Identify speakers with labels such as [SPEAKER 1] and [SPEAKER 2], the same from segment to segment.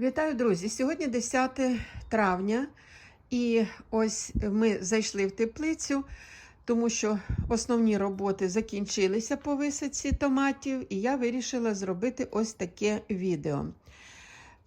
[SPEAKER 1] Вітаю, друзі! Сьогодні 10 травня, і ось ми зайшли в теплицю, тому що основні роботи закінчилися по висадці томатів, і я вирішила зробити ось таке відео.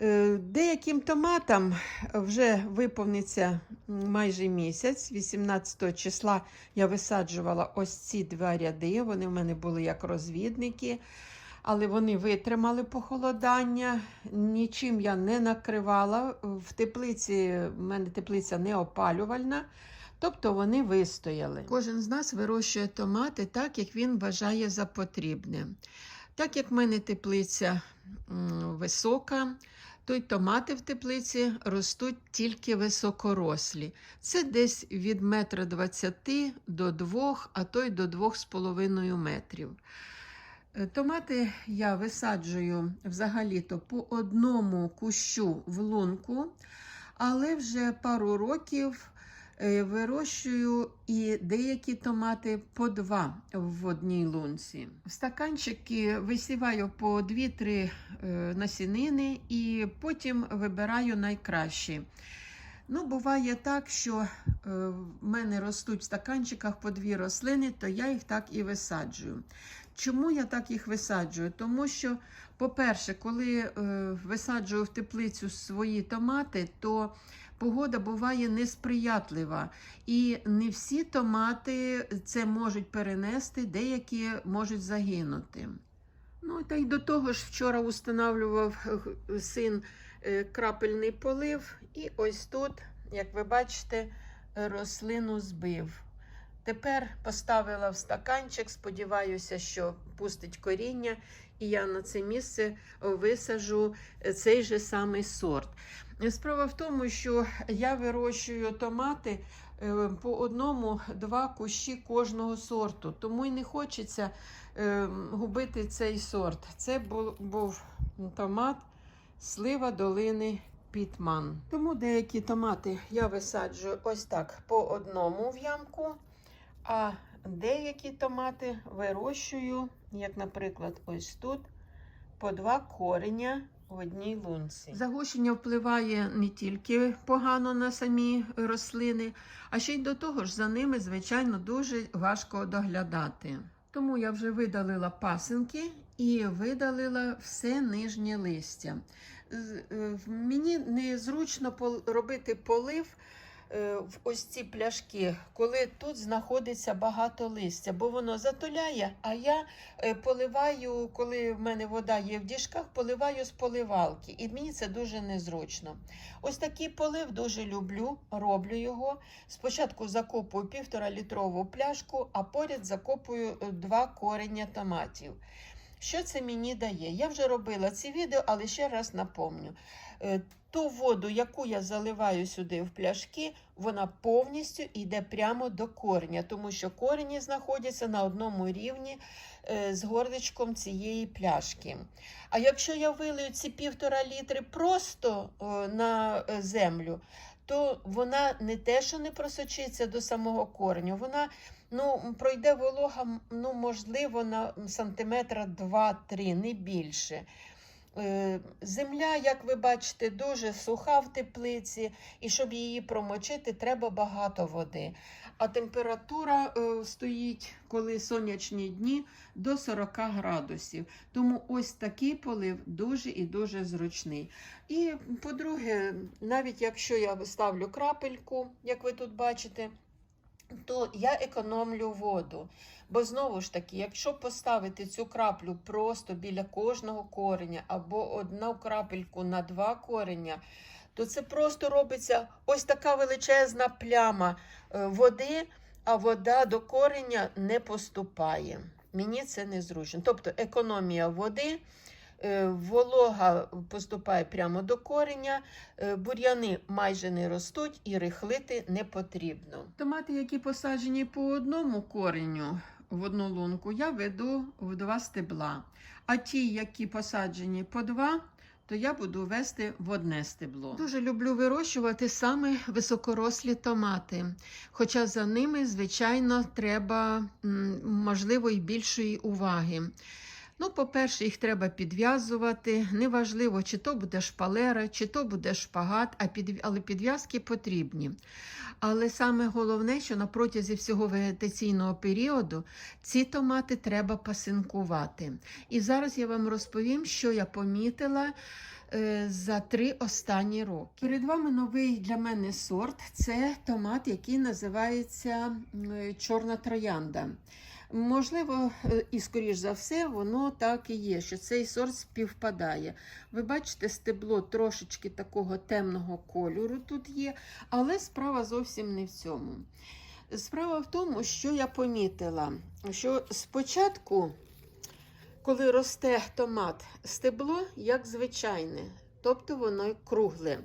[SPEAKER 1] Е, Деяким томатам вже виповниться майже місяць. 18 числа я висаджувала ось ці два ряди. Вони в мене були як розвідники але вони витримали похолодання. Нічим я не накривала. В теплиці в мене теплиця не опалювальна, тобто вони вистояли. Кожен з нас вирощує томати так, як він вважає за потрібне. Так як в мене теплиця висока, то й томати в теплиці ростуть тільки високорослі. Це десь від метра двадцяти до двох, а то й до двох з половиною метрів. Е, Томати я висаджую взагалі-то по одному кущу в лунку, але вже пару років е, вирощую і деякі томати по два в одній лунці. В стаканчики висіваю по 2-3 е, насінини і потім вибираю найкращі. Ну, буває так, що в мене ростуть в стаканчиках по дві рослини, то я їх так і висаджую. Чому я так їх висаджую? Тому що, по-перше, коли е, висаджую в теплицю свої томати, то погода буває несприятлива. І не всі томати це можуть перенести, деякі можуть загинути. Ну, та й до того ж, вчора устанавлював е, син е, крапельний полив, і ось тут, як ви бачите, рослину збив. Тепер поставила в стаканчик, сподіваюся, що пустить коріння, і я на це місце висажу цей же самий сорт. Справа в тому, що я вирощую томати е, по одному-два кущі кожного сорту, тому й не хочеться е, губити цей сорт. Це був, томат слива долини Пітман. Тому деякі томати я висаджую ось так по одному в ямку. А деякі томати вирощую, як, наприклад, ось тут, по два кореня в одній лунці. Загущення впливає не тільки погано на самі рослини, а ще й до того ж за ними, звичайно, дуже важко доглядати. Тому я вже видалила пасинки і видалила все нижнє листя. Е, Мені незручно робити полив в ось ці пляшки, коли тут знаходиться багато листя, бо воно затуляє, а я е, поливаю, коли в мене вода є в діжках, поливаю з поливалки. І мені це дуже незручно. Ось такий полив дуже люблю, роблю його. Спочатку закопую півтора літрову пляшку, а поряд закопую е, два корення томатів. Що це мені дає? Я вже робила ці відео, але ще раз напомню. Е, Ту воду, яку я заливаю сюди в пляшки, вона повністю йде прямо до кореня, тому що корені знаходяться на одному рівні е, з гордичком цієї пляшки. А якщо я вилию ці півтора літри просто на е, землю, то вона не те, що не просочиться до самого кореню, вона ну, пройде волога, ну, можливо, на сантиметра 2-3, не більше. Е, Земля, як ви бачите, дуже суха в теплиці, і щоб її промочити, треба багато води. А температура е, стоїть, коли сонячні дні, до 40 градусів. Тому ось такий полив дуже і дуже зручний. І, по-друге, навіть якщо я ставлю крапельку, як ви тут бачите, то я економлю воду. Бо знову ж таки, якщо поставити цю краплю просто біля кожного кореня або одну крапельку на два кореня, то це просто робиться ось така величезна пляма е, води, а вода до кореня не поступає. Мені це незручно. Тобто економія води. е, Волога поступає прямо до кореня, е, бур'яни майже не ростуть і рихлити не потрібно. Томати, які посаджені по одному кореню в одну лунку, я веду в два стебла. А ті, які посаджені по два, то я буду вести в одне стебло. Дуже люблю вирощувати саме високорослі томати. Хоча за ними, звичайно, треба можливо і більшої уваги. Ну, по-перше, їх треба підв'язувати. Неважливо, чи то буде шпалера, чи то буде шпагат, а під... але підв'язки потрібні. Але саме головне, що на протязі всього вегетаційного періоду ці томати треба пасинкувати. І зараз я вам розповім, що я помітила за три останні роки. Перед вами новий для мене сорт це томат, який називається чорна троянда. Можливо, е, і скоріш за все, воно так і є, що цей сорт співпадає. Ви бачите, стебло трошечки такого темного кольору тут є, але справа зовсім не в цьому. Справа в тому, що я помітила, що спочатку, коли росте томат, стебло як звичайне, тобто воно кругле.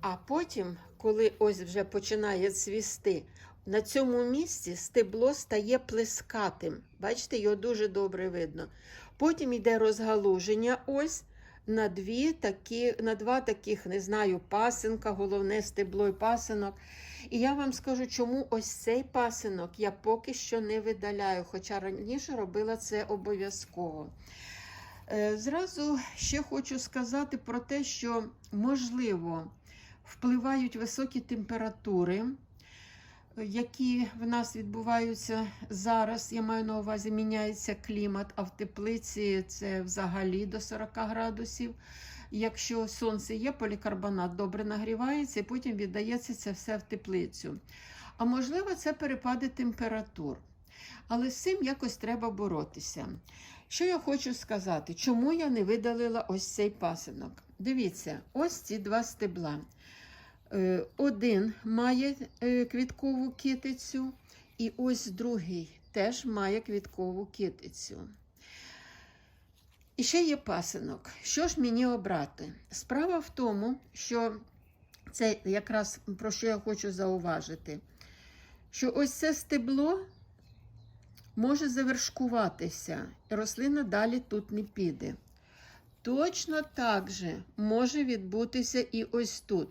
[SPEAKER 1] А потім, коли ось вже починає цвісти, на цьому місці стебло стає плескатим. Бачите, його дуже добре видно. Потім йде розгалуження ось на дві такі, на два таких, не знаю, пасинка, головне стебло і пасинок. І я вам скажу, чому ось цей пасинок я поки що не видаляю, хоча раніше робила це обов'язково. Е, Зразу ще хочу сказати про те, що можливо впливають високі температури які в нас відбуваються зараз. Я маю на увазі, міняється клімат, а в теплиці це взагалі до 40 градусів. Якщо сонце є, полікарбонат добре нагрівається і потім віддається це все в теплицю. А можливо, це перепади температур. Але з цим якось треба боротися. Що я хочу сказати, чому я не видалила ось цей пасинок? Дивіться, ось ці два стебла. Е, Один має е, квіткову китицю, і ось другий теж має квіткову китицю. І ще є пасинок. Що ж мені обрати? Справа в тому, що це якраз про що я хочу зауважити, що ось це стебло може завершкуватися, і рослина далі тут не піде. Точно так же може відбутися і ось тут.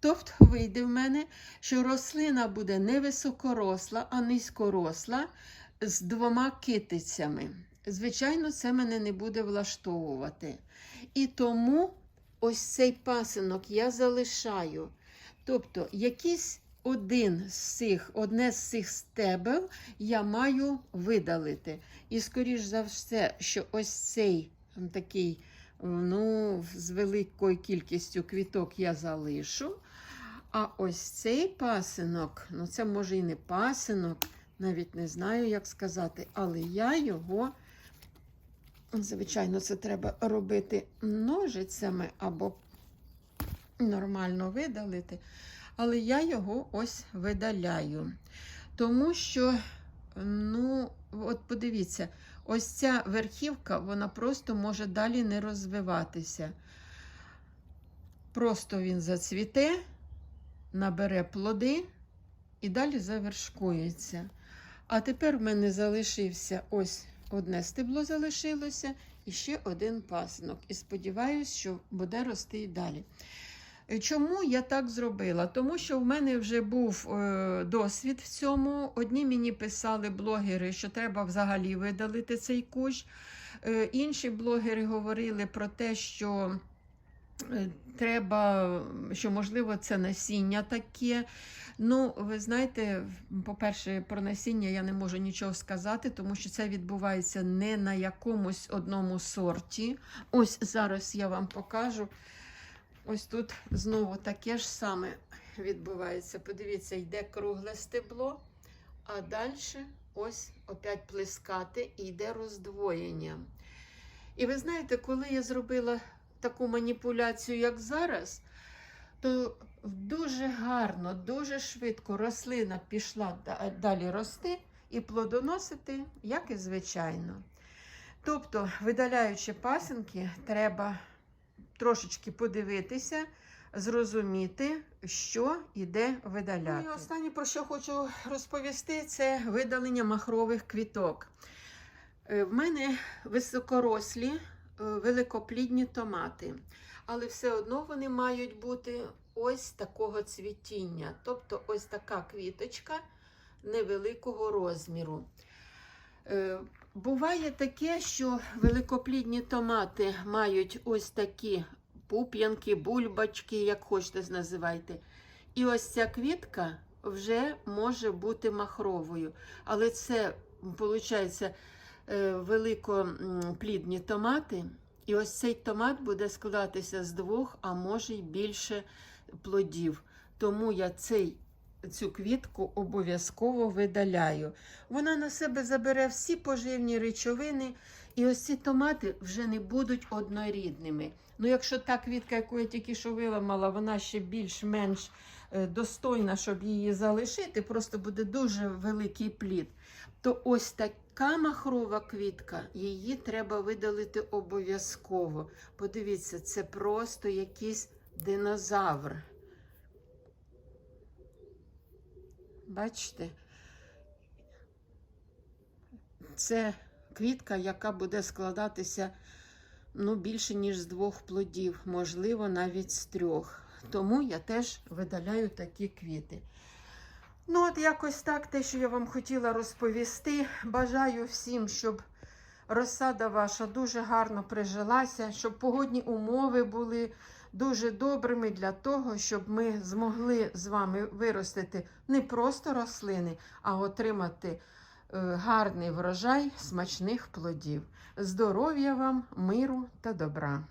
[SPEAKER 1] Тобто вийде в мене, що рослина буде не високоросла, а низькоросла з двома китицями. Звичайно, це мене не буде влаштовувати. І тому ось цей пасинок я залишаю. Тобто, якийсь один з цих, одне з цих стебел я маю видалити. І, скоріш за все, що ось цей такий, ну, з великою кількістю квіток я залишу. А ось цей пасинок, ну це може і не пасинок, навіть не знаю, як сказати, але я його, звичайно, це треба робити ножицями або нормально видалити. Але я його ось видаляю. Тому що, ну, от подивіться, ось ця верхівка, вона просто може далі не розвиватися. Просто він зацвіте набере плоди і далі завершкується. А тепер в мене залишився ось одне стебло залишилося і ще один пасинок. І сподіваюся, що буде рости і далі. Е, Чому я так зробила? Тому що в мене вже був е, досвід в цьому. Одні мені писали блогери, що треба взагалі видалити цей кущ. Е, інші блогери говорили про те, що Треба, що можливо, це насіння таке. Ну, ви знаєте, по-перше, про насіння я не можу нічого сказати, тому що це відбувається не на якомусь одному сорті. Ось зараз я вам покажу. Ось тут знову таке ж саме відбувається. Подивіться, йде кругле стебло, а далі ось опять плескати і йде роздвоєння. І ви знаєте, коли я зробила таку маніпуляцію, як зараз, то дуже гарно, дуже швидко рослина пішла далі рости і плодоносити, як і звичайно. Тобто, видаляючи пасинки, треба трошечки подивитися, зрозуміти, що іде видаляти. Ну, і останнє, про що хочу розповісти, це видалення махрових квіток. Е, В мене високорослі великоплідні томати, але все одно вони мають бути ось такого цвітіння. Тобто ось така квіточка невеликого розміру. Е, Буває таке, що великоплідні томати мають ось такі пуп'янки, бульбачки, як хочете називайте. І ось ця квітка вже може бути махровою. Але це, виходить, великоплідні томати. І ось цей томат буде складатися з двох, а може й більше плодів. Тому я цей, цю квітку обов'язково видаляю. Вона на себе забере всі поживні речовини, і ось ці томати вже не будуть однорідними. Ну, якщо та квітка, яку я тільки що виламала, вона ще більш-менш е, достойна, щоб її залишити, просто буде дуже великий плід. То ось така махрова квітка, її треба видалити обов'язково. Подивіться, це просто якийсь динозавр. Бачите? Це квітка, яка буде складатися ну, більше, ніж з двох плодів, можливо, навіть з трьох. Тому я теж видаляю такі квіти. Ну, от якось так, те, що я вам хотіла розповісти. Бажаю всім, щоб розсада ваша дуже гарно прижилася, щоб погодні умови були дуже добрими для того, щоб ми змогли з вами виростити не просто рослини, а отримати е, гарний врожай смачних плодів. Здоров'я вам, миру та добра!